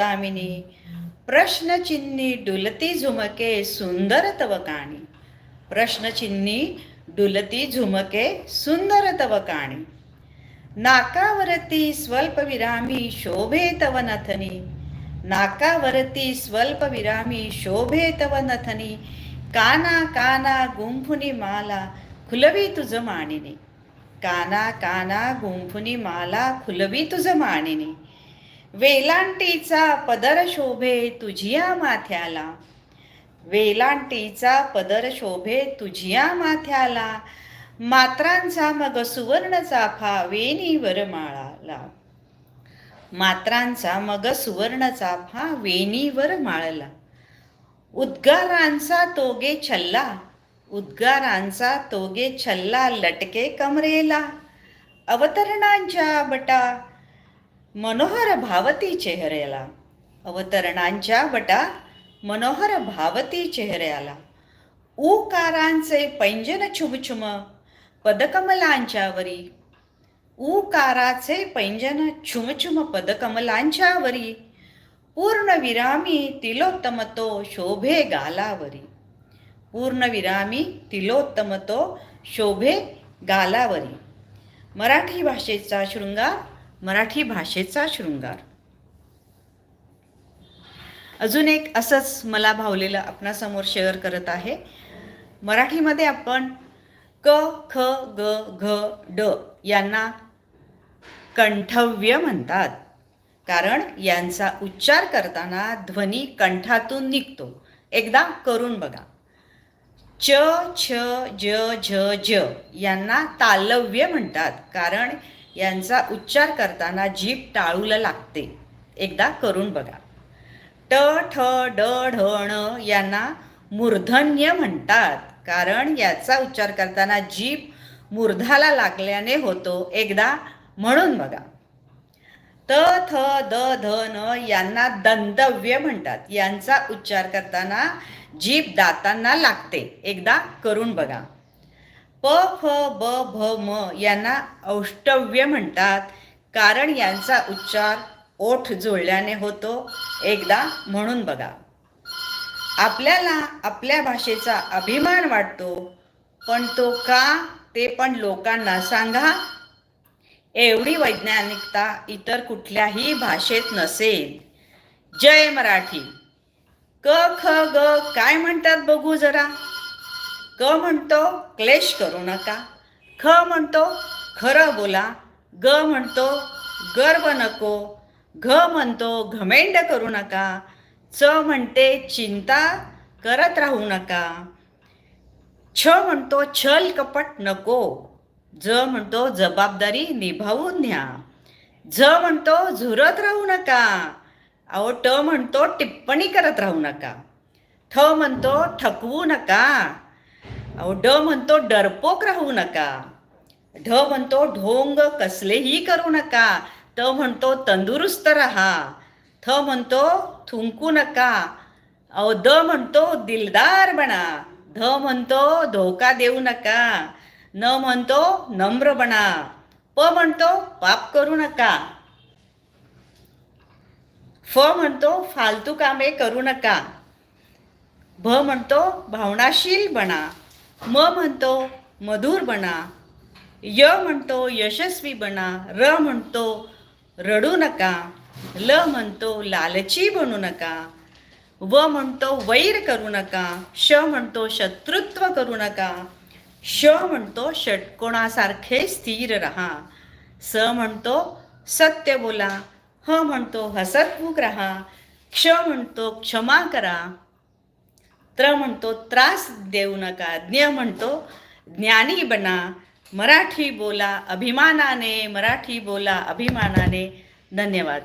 कामिनी प्रश्नचिन्नी डुलती झुमके सुंदर तव काणी प्रश्नचिन्नी डुलती झुमके सुंदर तव काणी नाकावरती स्वल्पविरामी शोभे तव नथनी। नाकावरती स्वल्पविरामी शोभे तव नथनी। काना काना गुंफुनी माला खुलवी तुझ मानिनी। काना काना गुंफुनी माला खुलवी तुझ मानिनी। वेलांटीचा पदर शोभे तुझिया माथ्याला. वेलांटीचा पदर शोभे तुझिया माथ्याला. मात्रांचा मग सुवर्ण चाफा वेणीवर माळाला. मात्रांचा मग सुवर्ण चाफा वेणीवर माळला. उद्गारांचा तोगे छल्ला. उद्गारांचा तोगे छल्ला लटके कमरेला. अवतरणांच्या बटा मनोहर भावती चेहऱ्याला. अवतरणांच्या वटा मनोहर भावती चेहऱ्याला. ऊकारांचे पैंजन छुमछुम पदकमलांच्यावरी. ऊकाराचे पैंजन छुमछुम पदकमलांच्यावरी. पूर्णविरामी तिलोत्तमतो शोभे गालावरी. पूर्णविरामी तिलोत्तमतो शोभे गालावरी. मराठी भाषेचा शृंगार मराठी भाषेचा शृंगार. अजून एक असंच मला भावलेलं आपणासमोर शेअर करत आहे. मराठीमध्ये आपण क ख ग घ ड यांना कंठव्य म्हणतात. कारण यांचा उच्चार करताना ध्वनी कंठातून निघतो. एकदा करून बघा. च छ ज झ ज यांना तालव्य म्हणतात. कारण यांचा उच्चार करताना जीभ टाळूला लागते. एकदा करून बघा. ट ठ ड ढ ण यांना मूर्धन्य म्हणतात. कारण याचा उच्चार करताना जीभ मूर्धाला लागल्याने होतो. एकदा म्हणून बघा. त थ द ध न यांना दंतव्य म्हणतात. यांचा उच्चार करताना जीभ दातांना लागते. एकदा करून बघा. प फ ब भ म यांना औष्टव्य म्हणतात. कारण यांचा उच्चार ओठ जुळल्याने होतो. एकदा म्हणून बघा. आपल्याला आपल्या भाषेचा अभिमान वाटतो. पण तो का ते पण लोकांना सांगा. एवढी वैज्ञानिकता इतर कुठल्याही भाषेत नसेल. जय मराठी. क ख ग काय म्हणतात बघू जरा. क म्हणतो क्लेश करू नका. ख म्हणतो खरं बोला. ग म्हणतो गर्व नको. घ म्हणतो घमेंड करू नका. च म्हणते चिंता करत राहू नका. छ म्हणतो छल कपट नको. ज म्हणतो जबाबदारी निभावून घ्या झ म्हणतो झुरत राहू नका. अहो ट म्हणतो टिप्पणी करत राहू नका. ठ म्हणतो ठकवू नका. अहो ड म्हणतो डरपोक राहू नका. ढ म्हणतो ढोंग कसलेही करू नका. त म्हणतो तंदुरुस्त राहा. थ म्हणतो थुंकू नका. अहो द म्हणतो दिलदार बना. ध म्हणतो धोका देऊ नका. न म्हणतो नम्र बना. प म्हणतो पाप करू नका. फ म्हणतो फालतू कामे करू नका. भ म्हणतो भावनाशील बना. म म्हणतो मधुर बना य म्हणतो यशस्वी बना र म्हणतो रडू नका ल म्हणतो लालची बनू नका व म्हणतो वैर करू नका श म्हणतो शत्रुत्व करू नका श म्हणतो षटकोणासारखे स्थिर रहा स म्हणतो सत्य बोला ह म्हणतो हसतमुख राहा क्ष म्हणतो क्षमा करा त्र म्हणतो त्रास देऊ नका ज्ञ म्हणतो ज्ञानी बना मराठी बोला अभिमानाने मराठी बोला अभिमानाने. धन्यवाद.